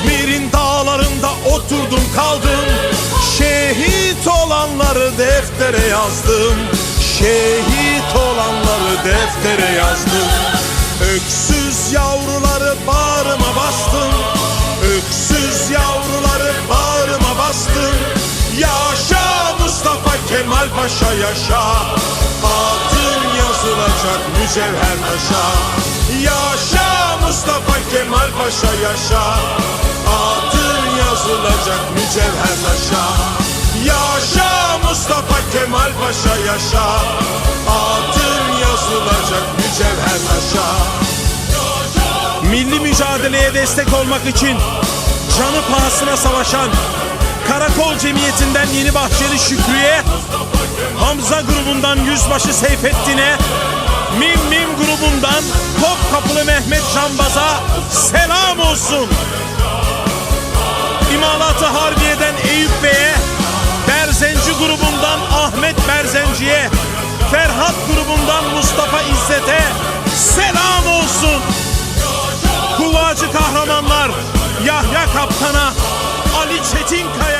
İzmir'in dağlarında oturdum kaldım. Şehit olanları deftere yazdım. Şehit olanları deftere yazdım. Öksüz yavruları bağrıma bastım. Öksüz yavruları bağrıma bastım. Yaşa Mustafa Kemal Paşa yaşa. Adın yazılacak mücevher taşa. Yaşa Mustafa Paşa yaşa. Adın yazılacak mücevher taşa Yaşa Mustafa Kemal Paşa yaşa. Adın yazılacak mücevher taşa Milli mücadeleye destek olmak için canı pahasına savaşan Karakol Cemiyeti'nden Yeni Bahçeli Şükrü'ye, Hamza grubundan Yüzbaşı Seyfettin'e, Mim Mim grubundan Topkapılı Mehmet Canbaz'a selam olsun. İmalatı Harbiye'den Eyüp Bey'e, Berzenci grubundan Ahmet Berzenci'ye, Ferhat grubundan Mustafa İzzet'e selam olsun. Kuvacı kahramanlar Yahya Kaptan'a, Ali Çetinkaya